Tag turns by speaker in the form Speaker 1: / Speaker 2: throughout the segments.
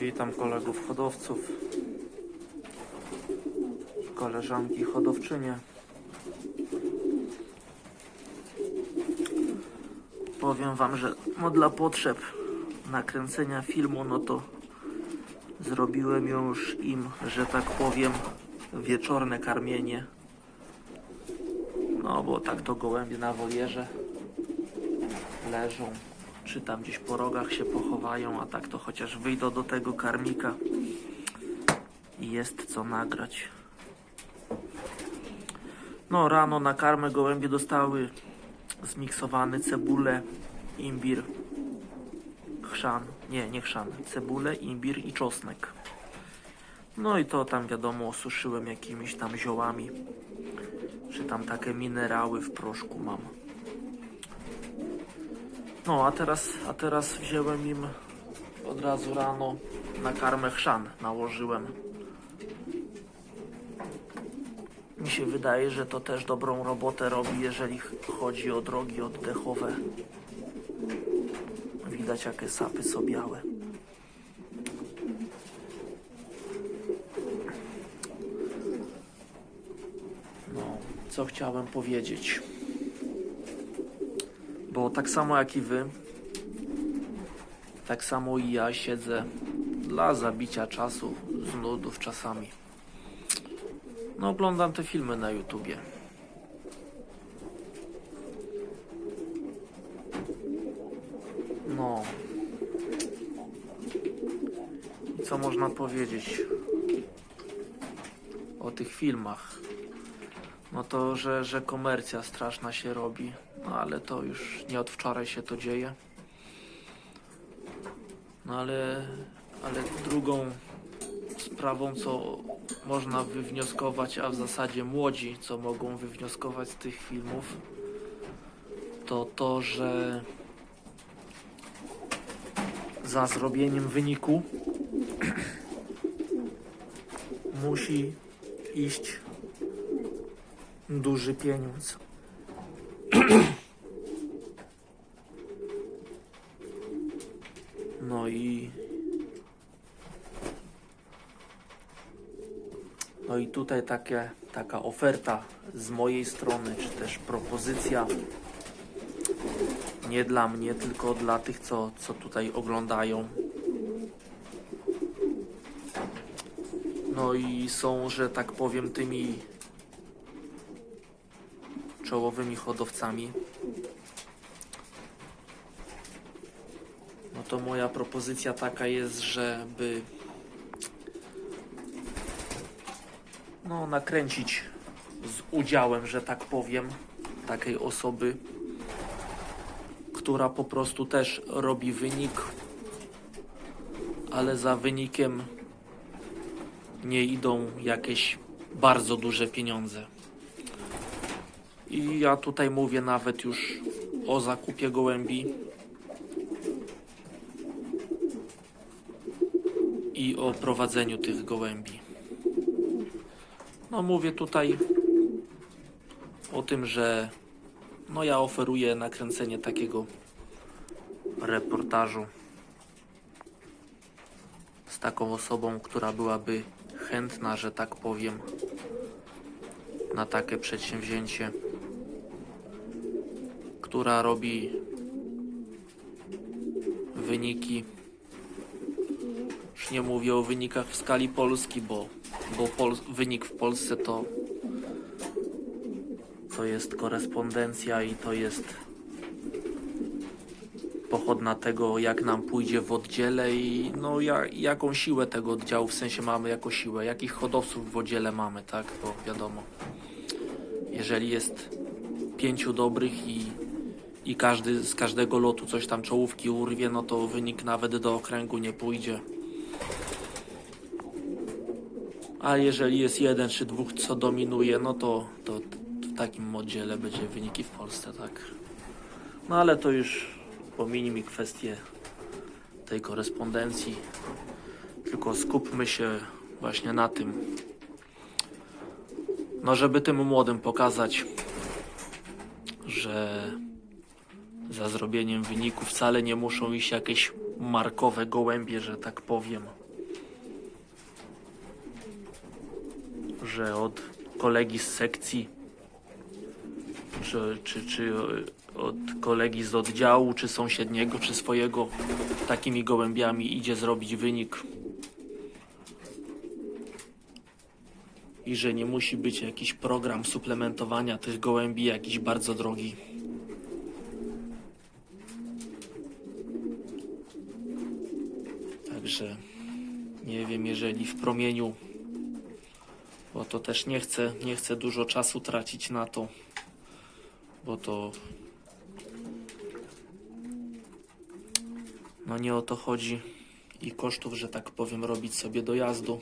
Speaker 1: Witam kolegów hodowców, koleżanki hodowczynie. Powiem Wam, że no dla potrzeb nakręcenia filmu, no to zrobiłem już im, że tak powiem, wieczorne karmienie. No bo tak to gołębie na wolierze leżą, czy tam gdzieś po rogach się pochowają, a tak to chociaż wyjdą do tego karmika i jest co nagrać. No rano na karmę gołębie dostały zmiksowany cebulę, imbir, chrzan, nie, nie chrzan, cebulę, imbir i czosnek. No i to tam wiadomo osuszyłem jakimiś tam ziołami, czy tam takie minerały w proszku mam. No, a teraz, a teraz wziąłem im od razu rano na karmę chrzan nałożyłem. Mi się wydaje, że to też dobrą robotę robi, jeżeli ch- chodzi o drogi oddechowe. Widać, jakie sapy są białe. No, co chciałem powiedzieć bo tak samo jak i wy, tak samo i ja siedzę dla zabicia czasu z nudów czasami. No, oglądam te filmy na YouTubie. No. I co można powiedzieć o tych filmach? No to, że, że komercja straszna się robi, no ale to już nie od wczoraj się to dzieje. No ale, ale drugą sprawą, co można wywnioskować, a w zasadzie młodzi, co mogą wywnioskować z tych filmów, to to, że za zrobieniem wyniku musi iść duży pieniądz. No i. No i tutaj takie, taka oferta z mojej strony, czy też propozycja. Nie dla mnie, tylko dla tych, co, co tutaj oglądają. No i są, że tak powiem, tymi czołowymi hodowcami. No to moja propozycja taka jest, żeby no nakręcić z udziałem, że tak powiem, takiej osoby, która po prostu też robi wynik, ale za wynikiem nie idą jakieś bardzo duże pieniądze. I ja tutaj mówię nawet już o zakupie gołębi i o prowadzeniu tych gołębi. No mówię tutaj o tym, że no ja oferuję nakręcenie takiego reportażu z taką osobą, która byłaby chętna, że tak powiem, na takie przedsięwzięcie która robi wyniki. Już nie mówię o wynikach w skali Polski, bo, bo Pol wynik w Polsce to to jest korespondencja i to jest pochodna tego, jak nam pójdzie w oddziale i no ja, jaką siłę tego oddziału w sensie mamy jako siłę, jakich hodowców w oddziale mamy, tak? Bo wiadomo, jeżeli jest pięciu dobrych i i każdy z każdego lotu coś tam czołówki urwie, no to wynik nawet do okręgu nie pójdzie. A jeżeli jest jeden czy dwóch, co dominuje, no to, to w takim oddziale będzie wyniki w Polsce, tak. No ale to już pominijmy kwestię tej korespondencji. Tylko skupmy się właśnie na tym. No, żeby tym młodym pokazać, że za zrobieniem wyniku wcale nie muszą iść jakieś markowe gołębie, że tak powiem. Że od kolegi z sekcji, czy, czy, czy od kolegi z oddziału, czy sąsiedniego, czy swojego, takimi gołębiami idzie zrobić wynik. i że nie musi być jakiś program suplementowania tych gołębi jakiś bardzo drogi. Także nie wiem, jeżeli w promieniu, bo to też nie chcę, nie chcę dużo czasu tracić na to, bo to no nie o to chodzi i kosztów, że tak powiem, robić sobie dojazdu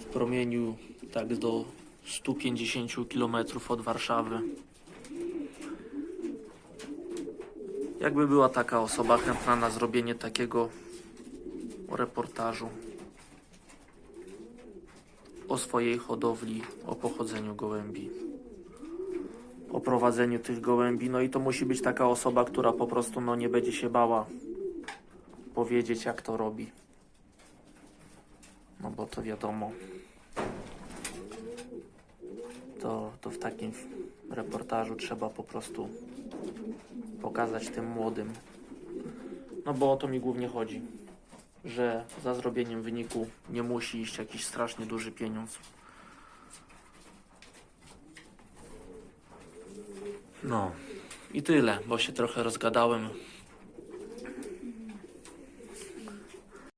Speaker 1: w promieniu tak do 150 km od Warszawy. Jakby była taka osoba chętna na zrobienie takiego reportażu o swojej hodowli, o pochodzeniu gołębi, o prowadzeniu tych gołębi. No i to musi być taka osoba, która po prostu no, nie będzie się bała powiedzieć, jak to robi. No bo to wiadomo. To, to w takim reportażu trzeba po prostu pokazać tym młodym. No bo o to mi głównie chodzi że za zrobieniem wyniku nie musi iść jakiś strasznie duży pieniądz. No i tyle, bo się trochę rozgadałem.